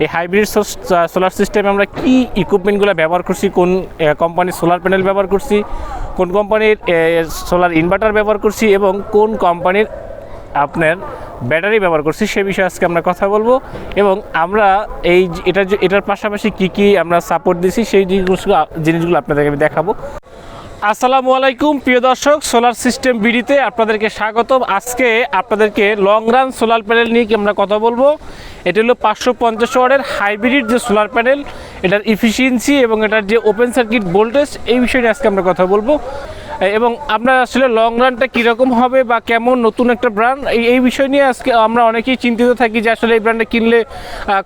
এই hybrid solar সিস্টেমে আমরা কি ইকুইপমেন্টগুলো ব্যবহার করছি? কোন কোম্পানির সোলার প্যানেল ব্যবহার করছি? কোন কোম্পানির সোলার ইনভার্টার ব্যবহার করছি? এবং কোন কোম্পানির আপনার ব্যাটারি ব্যবহার করছি? সে বিষয়ে আজকে আমরা কথা বলব। এবং আমরা এই যে- এটা যে- এটার পাশাপাশি কি কি আমরা সাপোর্ট দিছি, সেই জিনিসগুলো জিনিসগুলো আপনাদেরকে আমি দেখাবো। আসসালামু আলাইকুম, প্রিয় দর্শক, সোলার সিস্টেম বিডিতে আপনাদেরকে স্বাগতম। আজকে আপনাদেরকে লং রান সোলার প্যানেল নিয়ে আমরা কথা বলব? এটি হলো পাঁচশো পঞ্চাশ ওয়ার্ডের হাইব্রিড যে সোলার প্যানেল, এটার ইফিসিয়েন্সি এবং এটার যে ওপেন সার্কিট ভোল্টেজ এই বিষয়ে আজকে আমরা কথা বলব। এবং আপনার আসলে লং রানটা কীরকম হবে বা কেমন নতুন একটা ব্র্যান্ড এই বিষয় নিয়ে আজকে আমরা অনেকেই চিন্তিত থাকি যে আসলে এই ব্র্যান্ডটা কিনলে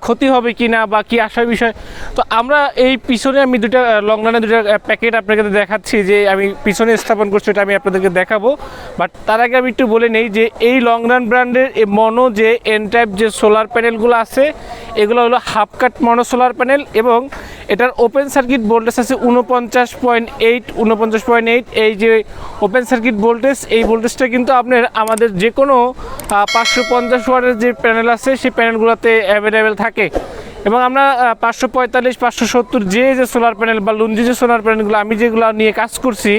ক্ষতি হবে কি না বা কি আসার বিষয়। তো আমরা এই পিছনে আমি দুটা লং রানের দুটা প্যাকেট আপনাকে দেখাচ্ছি যে আমি পিছনে স্থাপন করছি এটা আমি আপনাদেরকে দেখাবো। বাট তার আগে আমি একটু বলে নেই যে এই লং রান ব্র্যান্ডের মনো যে এন টাইপ যে সোলার প্যানেলগুলো আছে, এগুলো হলো half cut mono solar panel এবং এটার ওপেন সার্কিট ভোল্টেজ আছে উনপঞ্চাশ পয়েন্ট এইট উনপঞ্চাশ পয়েন্ট এইট এই যে ওপেন সার্কিট ভোল্টেজ এই ভোল্টেজটা কিন্তু আপনার আমাদের যে কোনো পাঁচশো পঞ্চাশ ওয়ার্ডের যে প্যানেল আছে, সেই প্যানেলগুলোতে অ্যাভেলেবেল থাকে। এবং আমরা পাঁচশো পঁয়তাল্লিশ, পাঁচশো সত্তর যে যে সোলার প্যানেল বা লুঞ্জি যে সোলার প্যানেলগুলো আমি যেগুলো নিয়ে কাজ করছি,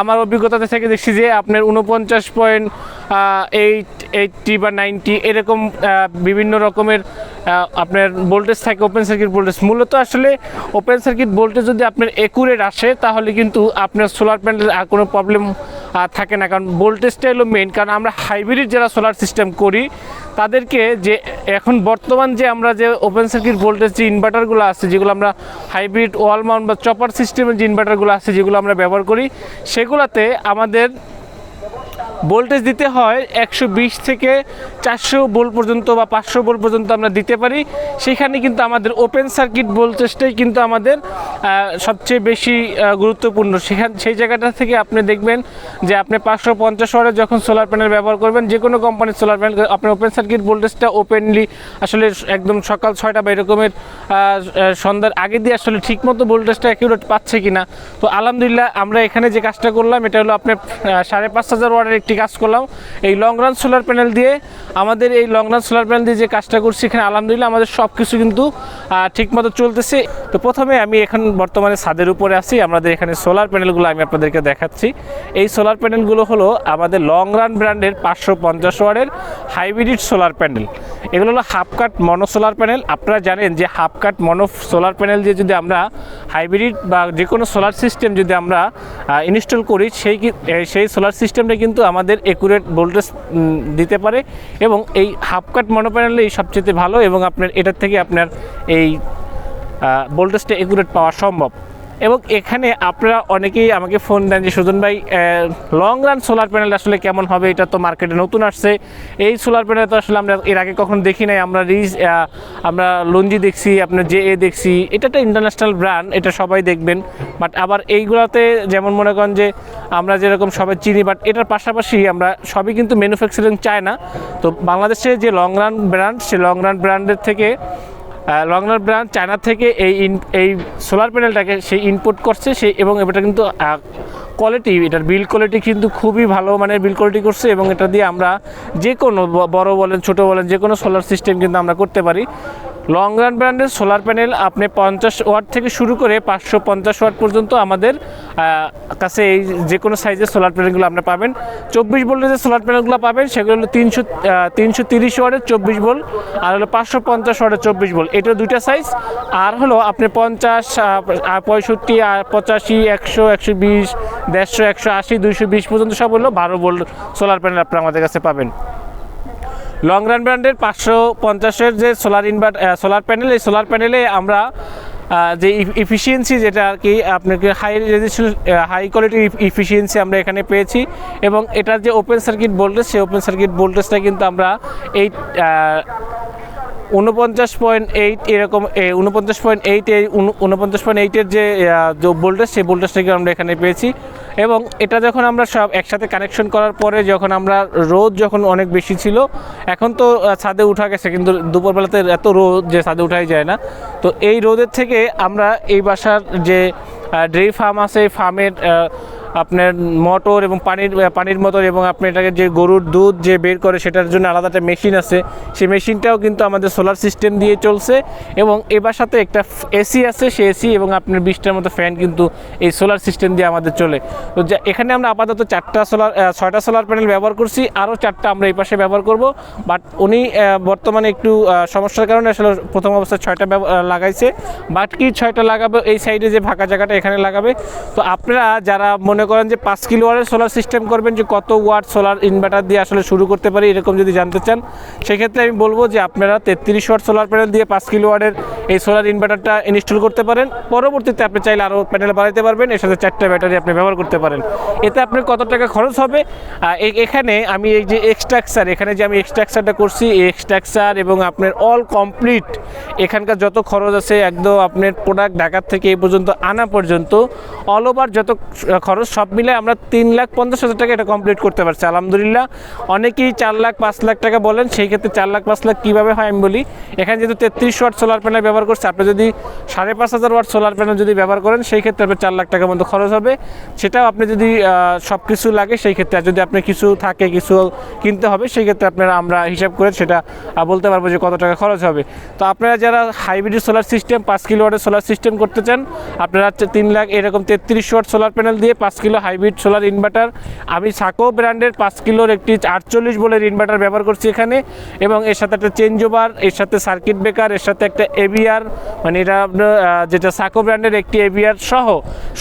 আমার অভিজ্ঞতাতে থেকে দেখছি যে আপনার উনপঞ্চাশ পয়েন্ট এইট এইটটি বা নাইনটি এরকম বিভিন্ন রকমের আপনার ভোল্টেজ থাকে ওপেন সার্কিট ভোল্টেজ মূলত আসলে ওপেন সার্কিট ভোল্টেজ যদি আপনার একুরেট আসে, তাহলে কিন্তু আপনার সোলার প্যানেলের আর কোনো প্রবলেম থাকে না। কারণ ভোল্টেজটা হলো মেন কারণ আমরা হাইব্রিড যারা সোলার সিস্টেম করি, তাদেরকে যে এখন বর্তমান যে আমরা যে ওপেন সার্কিট ভোল্টেজ যে ইনভার্টারগুলো আছে, যেগুলো আমরা হাইব্রিড ওয়াল মাউন্ট বা চপার সিস্টেমের যে ইনভার্টারগুলো আছে, যেগুলো আমরা ব্যবহার করি, সেগুলোতে আমাদের ভোল্টেজ দিতে হয় একশো বিশ থেকে চারশো বোল্ট পর্যন্ত বা পাঁচশো বোল্ট পর্যন্ত আমরা দিতে পারি। সেখানে কিন্তু আমাদের ওপেন সার্কিট ভোল্টেজটাই কিন্তু আমাদের সবচেয়ে বেশি গুরুত্বপূর্ণ। সেখান সেই জায়গাটা থেকে আপনি দেখবেন যে আপনি পাঁচশো পঞ্চাশ ওয়ারের যখন সোলার প্যানেল ব্যবহার করবেন, যে কোনো কোম্পানির সোলার প্যানেল আপনার ওপেন সার্কিট ভোল্টেজটা ওপেনলি আসলে একদম সকাল ছয়টা বা এরকমের সন্ধ্যার আগে দিয়ে আসলে ঠিকমতো ভোল্টেজটা অ্যাকিউরেট পাচ্ছে কিনা। তো আলহামদুলিল্লাহ আমরা এখানে যে কাজটা করলাম, এটা হলো আপনার সাড়ে পাঁচ হাজার ওয়ার্ডের একটি কাজ করলাম, এই লং রান সোলার প্যানেল দিয়ে আমাদের এই লং রান সোলার প্যানেল দিয়ে যে কাজটা করছি এখানে আলহামদুলিল্লাহ আমাদের সব কিছু কিন্তু ঠিক ঠিকমতো চলতেছে। তো প্রথমে আমি এখন বর্তমানে ছাদের উপরে আছি, আমাদের এখানে সোলার প্যানেলগুলো আমি আপনাদেরকে দেখাচ্ছি। এই সোলার প্যানেলগুলো হলো আমাদের লং রান ব্র্যান্ডের পাঁচশো পঞ্চাশ ওয়ার্ডের হাইব্রিড সোলার প্যানেল এগুলো হলো half cut mono solar panel. আপনারা জানেন যে half cut mono solar panel দিয়ে যদি আমরা হাইব্রিড বা যে কোনো সোলার সিস্টেম যদি আমরা ইনস্টল করি, সেই সেই সোলার সিস্টেমটা কিন্তু আমাদের একুরেট ভোল্টেজ দিতে পারে এবং এই হাফ কাট মনো প্যানেলই সবচেয়ে ভালো এবং আপনার, এটার থেকে আপনার এই ভোল্টেজটা একুরেট পাওয়া সম্ভব। এবং এখানে আপনারা অনেকেই আমাকে ফোন দেন যে, সুজন ভাই লং রান সোলার প্যানেল আসলে কেমন হবে? এটা তো মার্কেটে নতুন আসছে। এই সোলার প্যানেল তো আসলে আমরা এর আগে কখনো দেখি নাই। আমরা রিজ আমরা লঞ্জি দেখছি, আপনার জে এ দেখছি। এটা একটা ইন্টারন্যাশনাল ব্র্যান্ড এটা সবাই দেখবেন। বাট আবার এইগুলোতে যেমন মনে করেন যে, আমরা যেরকম সবাই চিনি বাট এটার পাশাপাশি আমরা সবই কিন্তু ম্যানুফ্যাকচারিং চায় না। তো বাংলাদেশে যে লং রান ব্র্যান্ড সে লং রান ব্র্যান্ডের থেকে লংনার ব্র্যান্ড চায়না থেকে এই এই সোলার প্যানেলটাকে সে ইনপুট করছে সে এবং এটা কিন্তু কোয়ালিটি এটার বিল কোয়ালিটি কিন্তু খুবই ভালো মানে বিল কোয়ালিটি করছে, এবং এটা দিয়ে আমরা যে কোনো বড় বলেন, ছোট বলেন, যে কোনো সোলার সিস্টেম কিন্তু আমরা করতে পারি। লং রান ব্র্যান্ডের সোলার প্যানেল আপনি পঞ্চাশ ওয়াট থেকে শুরু করে পাঁচশো পঞ্চাশ ওয়াট পর্যন্ত আমাদের কাছে এই যে কোনো সাইজের সোলার প্যানেলগুলো আপনি পাবেন। চব্বিশ ভোল্টের যে সোলার প্যানেলগুলো পাবেন, সেগুলো হলো তিনশো তিনশো তিরিশ ওয়াটের চব্বিশ ভোল্ট আর হলো পাঁচশো পঞ্চাশ ওয়াটের চব্বিশ ভোল্ট এটা দুইটা সাইজ আর হলো আপনি পঞ্চাশ পঁয়ষট্টি আর পঁচাশি, একশো একশো বিশ, দেড়শো, একশো আশি, দুইশো বিশ পর্যন্ত সব হলো বারো বোল্ট সোলার প্যানেল আপনি আমাদের কাছে পাবেন। লং রান ব্র্যান্ডের পাঁচশো পঞ্চাশের যে সোলার ইনভার্ট সোলার প্যানেল, এই সোলার প্যানেলে আমরা যে ইফিসিয়েন্সি যেটা আর কি আপনাকে হাই হাই কোয়ালিটির ইফিসিয়েন্সি আমরা এখানে পেয়েছি এবং এটার যে ওপেন সার্কিট ভোল্টেজ সেই ওপেন সার্কিট ভোল্টেজটা কিন্তু আমরা এই উনপঞ্চাশ পয়েন্ট এইট এরকম উনপঞ্চাশ পয়েন্ট এইট এই উনপঞ্চাশ পয়েন্ট এইটের যে ভোল্টেজ সেই ভোল্টেজটাকে আমরা এখানে পেয়েছি। এবং এটা যখন আমরা সব একসাথে কানেকশন করার পরে যখন আমরা রোদ যখন অনেক বেশি ছিল, এখন তো ছাদে উঠা গেছে, কিন্তু দুপুরবেলাতে এত রোদ যে ছাদে উঠাই যায় না। তো এই রোদের থেকে আমরা এই বাসার যে ডেইরি ফার্ম আছে ফার্মের আপনার মোটর এবং পানির পানির মোটর এবং আপনি এটাকে যে গরুর দুধ যে বের করে সেটার জন্য আলাদা একটা মেশিন আছে। সেই মেশিনটাও কিন্তু আমাদের সোলার সিস্টেম দিয়ে চলছে এবং এবার সাথে একটা এসি আছে, সেই এসি এবং আপনার বিশটার মতো ফ্যান কিন্তু এই সোলার সিস্টেম দিয়ে আমাদের চলে। তো যা- এখানে আমরা আপাতত চারটা সোলার ছয়টা সোলার প্যানেল ব্যবহার করছি, আরও চারটা আমরা এই পাশে ব্যবহার করব। বাট উনি বর্তমানে একটু সমস্যার কারণে আসলে প্রথম অবস্থায় ছয়টা লাগাইছে। বাকি ছয়টা লাগাবে, এই সাইডে যে ফাঁকা জায়গাটা এখানে লাগাবে। তো আপনারা যারা মনে করেন যে পাঁচ কিলো ওয়াটের সোলার সিস্টেম করবেন যে কত ওয়াট সোলার ইনভার্টার দিয়ে আসলে শুরু করতে পারি, এরকম যদি জানতে চান, সেক্ষেত্রে আমি বলব যে আপনারা তেত্রিশ ওয়াট সোলার প্যানেল দিয়ে পাঁচ কিলো ওয়াটের এই সোলার ইনভার্টারটা ইনস্টল করতে পারেন। পরবর্তীতে আপনি চাইলে আরও প্যানেল বাড়াইতে পারবেন, এর সাথে চারটা ব্যাটারি আপনি ব্যবহার করতে পারেন। এতে আপনার কত টাকা খরচ হবে? এখানে আমি এই যে এক্সট্রাকচার এখানে যে আমি এক্সট্রাকচারটা করছি, এই এক্সট্রাকচার এবং আপনার অল কমপ্লিট এখানকার যত খরচ আছে, একদম আপনার প্রোডাক্ট ঢাকার থেকে এই পর্যন্ত আনা পর্যন্ত অল ওভার যত খরচ সব মিলে আমরা তিন লাখ পঞ্চাশ হাজার টাকা এটা কমপ্লিট করতে পারছি। আলহামদুলিল্লাহ, অনেকেই চার লাখ, পাঁচ লাখ টাকা বলেন, সেই ক্ষেত্রে চার লাখ, পাঁচ লাখ কীভাবে হয় আমি বলি। এখানে যেহেতু তেত্রিশ ওয়াট সোলার প্যানেল ব্যবহার করছে, আপনি যদি সাড়ে পাঁচ হাজার ওয়াট সোলার প্যানেল যদি ব্যবহার করেন, সেই ক্ষেত্রে আপনার চার লাখ টাকার মতো খরচ হবে। সেটাও আপনি যদি সব কিছু লাগে, সেই ক্ষেত্রে যদি আপনার কিছু থাকে, কিছু কিনতে হবে, সেই ক্ষেত্রে আপনারা আমরা হিসাব করে সেটা বলতে পারব যে কত টাকা খরচ হবে। তো আপনারা যারা হাইব্রিড সোলার সিস্টেম পাঁচ কিলো ওয়াটের সোলার সিস্টেম করতে চান, আপনারা তিন লাখ, এরকম তেত্রিশ ওয়াট সোলার প্যানেল দিয়ে পাঁচ কিলো হাইব্রিড সোলার ইনভার্টার। আমি সাকো ব্র্যান্ডের পাঁচ কিলোর একটি আটচল্লিশ বলের ইনভার্টার ব্যবহার করছি এখানে। এবং এর সাথে একটা চেঞ্জ ওভার এর সাথে সার্কিট ব্রেকার, এর সাথে একটা এবিআর মানে এটা আপনার যেটা সাকো ব্র্যান্ডের একটি এবিআর সহ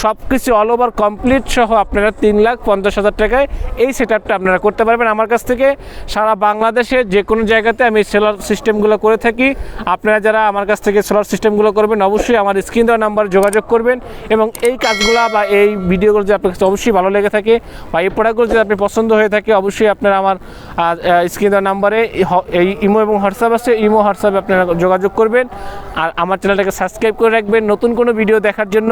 সব কিছু অল ওভার কমপ্লিট সহ আপনারা তিন লাখ পঞ্চাশ হাজার টাকায় এই সেট আপনারা করতে পারবেন। আমার কাছ থেকে সারা বাংলাদেশে যে কোনো জায়গাতে আমি সোলার সিস্টেমগুলো করে থাকি। আপনারা যারা আমার কাছ থেকে সোলার সিস্টেমগুলো করবেন, অবশ্যই আমার স্ক্রিন দেওয়া নাম্বার যোগাযোগ করবেন। এবং এই কাজগুলো বা এই ভিডিওগুলো যদি আপনার কাছে অবশ্যই ভালো লেগে থাকে। বা এই প্রোডাক্টগুলো যদি আপনি পছন্দ হয়ে থাকে, অবশ্যই আপনারা আমার স্ক্রিন দেওয়ার নাম্বারে এই ইমো এবং হোয়াটসঅ্যাপ আছে, ইমো, হোয়াটসঅ্যাপে আপনারা যোগাযোগ করবেন। আর আমার চ্যানেলটাকে সাবস্ক্রাইব করে রাখবেন। নতুন কোনো ভিডিও দেখার জন্য।